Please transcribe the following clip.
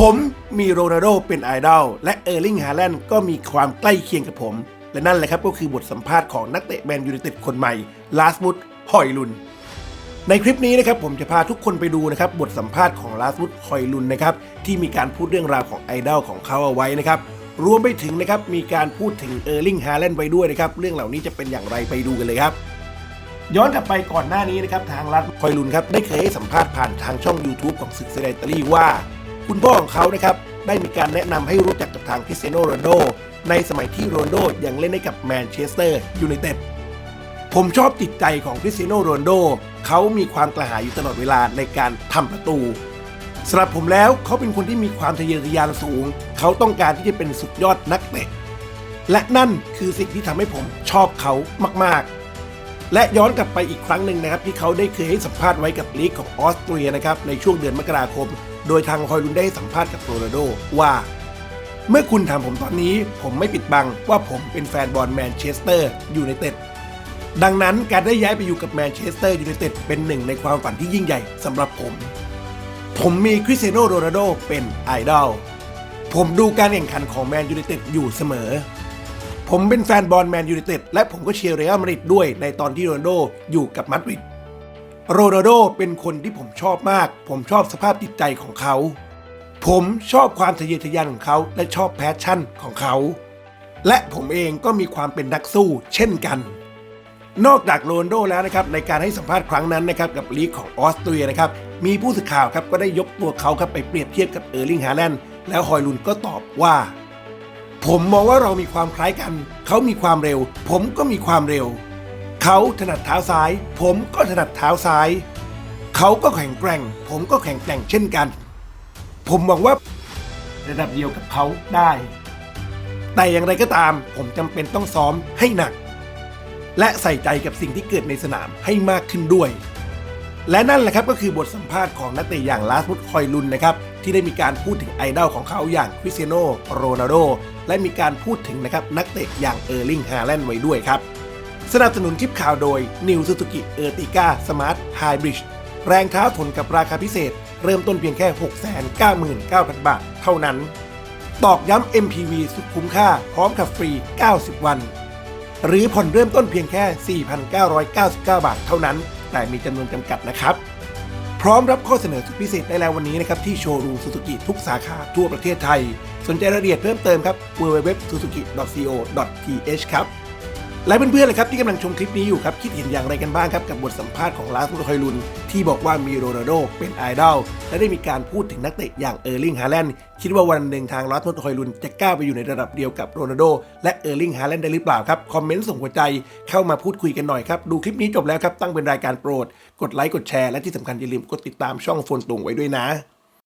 ผมมีโรนัลโดเป็นไอดอลและเออร์ลิงฮาแลนด์ก็มีความใกล้เคียงกับผม และนั่นแหละครับก็คือบทสัมภาษณ์ของนักเตะแมนยูไนเต็ดคนใหม่ลาสมุดฮอยลุน ในคลิปนี้นะครับผมจะพาทุกคนไปดูนะครับบทสัมภาษณ์ของลาสมุดฮอยลุนนะครับที่มีการพูดเรื่องราวของไอดอลของเขาเอาไว้นะครับรวมไปถึงนะครับมีการพูดถึงเออร์ลิงฮาแลนด์ไว้ด้วยนะครับเรื่องเหล่านี้จะเป็นอย่างไรไปดูกันเลยครับย้อนกลับไปก่อนหน้านี้นะครับทางรัฐคอยลุนครับได้เคยให้สัมภาษณ์ผ่านทางช่อง YouTube ของศึกเซเลตารีว่า คุณพ่อของเขานะครับได้มีการแนะนำให้รู้จักกับทางคริสเตียโนโรนโด ในสมัยที่โรนโดยังเล่นให้กับแมนเชสเตอร์ยูไนเต็ดผมชอบจิตใจของคริสเตียโนโรนโด เขามีความกระหายอยู่ตลอดเวลาในการทำประตูสำหรับผมแล้วเขาเป็นคนที่มีความทะเยอทะยานสูง เขาต้องการที่จะเป็นสุดยอดนักเตะและนั่นคือสิ่งที่ทำให้ผมชอบเขามาก ๆ และย้อนกลับไปอีกครั้งหนึ่งนะครับ ที่เขาได้เคยให้สัมภาษณ์ไว้กับลีกของออสเตรียนะครับในช่วงเดือนมกราคม โดยทางฮอยลุนได้สัมภาษณ์กับโรนัลโดว่า เมื่อคุณถามผมตอนนี้ ผมไม่ปิดบังว่าผมเป็นแฟนบอลแมนเชสเตอร์ยูไนเต็ดดังนั้นการได้ย้ายไปอยู่กับแมนเชสเตอร์ยูไนเต็ดเป็นหนึ่งในความฝันที่ยิ่งใหญ่สำหรับผม ผมมีคริสเตียโนโรนัลโดเป็นไอดอลผมดูการแข่งขันของแมนยูไนเต็ดอยู่เสมอ ผมเป็นแฟนบอลแมนยูไนเต็ดและผมก็เชียร์เรอัลมาดริดด้วยในตอนที่โรนัลโดอยู่กับมาดริดโรนัลโดเป็นคนที่ผมชอบมาก ผมชอบสภาพจิตใจของเขา ผมชอบความทะเยอทะยานของเขาและชอบแพชชั่นของเขา และผมเองก็มีความเป็นนักสู้เช่นกัน นอกจากโรนโดแล้วนะครับในการให้สัมภาษณ์ครั้งนั้นนะครับกับลีกของออสเตรียนะครับมีผู้สื่อข่าวครับก็ได้ยกตัวเขาครับไปเปรียบเทียบกับเออร์ลิงฮาแลนด์แล้วฮอยลุนก็ตอบว่า ผมมองว่าเรามีความคล้ายกัน เขามีความเร็ว ผมก็มีความเร็ว เขาถนัดเท้าซ้าย ผมก็ถนัดเท้าซ้าย เขาก็แข็งแกร่ง ผมก็แข็งแกร่งเช่นกัน ผมหวังว่าระดับเดียวกับเขาได้ แต่อย่างไรก็ตาม ผมจำเป็นต้องซ้อมให้หนัก และใส่ใจกับสิ่งที่เกิดในสนามให้มากขึ้นด้วย และนั่นแหละครับก็คือบทสัมภาษณ์ของนักเตะอย่างลาสมุดคอยลุนนะครับที่ได้มีการพูดถึงไอดอลของเขาอย่างคริสเตียโนโรนัลโดและมีการพูดถึงนะครับนักเตะอย่างเออร์ลิงฮาแลนด์ไว้ด้วยครับ สนับสนุนคลิปข่าวโดย New Suzuki Ertiga Smart Hybrid แรงเท้าทนกับราคาพิเศษ เริ่มต้นเพียงแค่ 699,000 บาทเท่านั้น ตอกย้ำ MPV สุดคุ้มค่าพร้อมขับฟรี 90 วัน หรือผ่อนเริ่มต้นเพียงแค่ 4,999 บาทเท่านั้น แต่มีจำนวนจำกัดนะครับ พร้อมรับข้อเสนอสุดพิเศษได้แล้ววันนี้นะครับที่โชว์รูมซูซูกิทุกสาขาทั่วประเทศไทย สนใจรายละเอียดเพิ่มเติมครับ www.suzuki.co.th ครับ และเพื่อนๆเลยครับที่กำลังชมคลิปนี้อยู่ครับ คิดเห็นอย่างไรกันบ้างครับ กับบทสัมภาษณ์ของลาสมุดคอยลุน ที่บอกว่ามีโรนัลโดเป็นไอดอลและได้มีการพูดถึงนักเตะอย่างเออร์ลิงฮาแลนด์คิดว่าวันหนึ่งทางลาสมุดคอยลุนจะก้าวไปอยู่ในระดับเดียวกับโรนัลโดและเออร์ลิงฮาแลนด์ได้หรือเปล่าครับ คอมเมนต์ส่งหัวใจเข้ามาพูดคุยกันหน่อยครับดูคลิปนี้จบแล้วครับตั้งเป็นรายการโปรด กดไลค์กดแชร์และที่สำคัญอย่าลืมกดติดตามช่องโฟนตุงไว้ด้วยนะ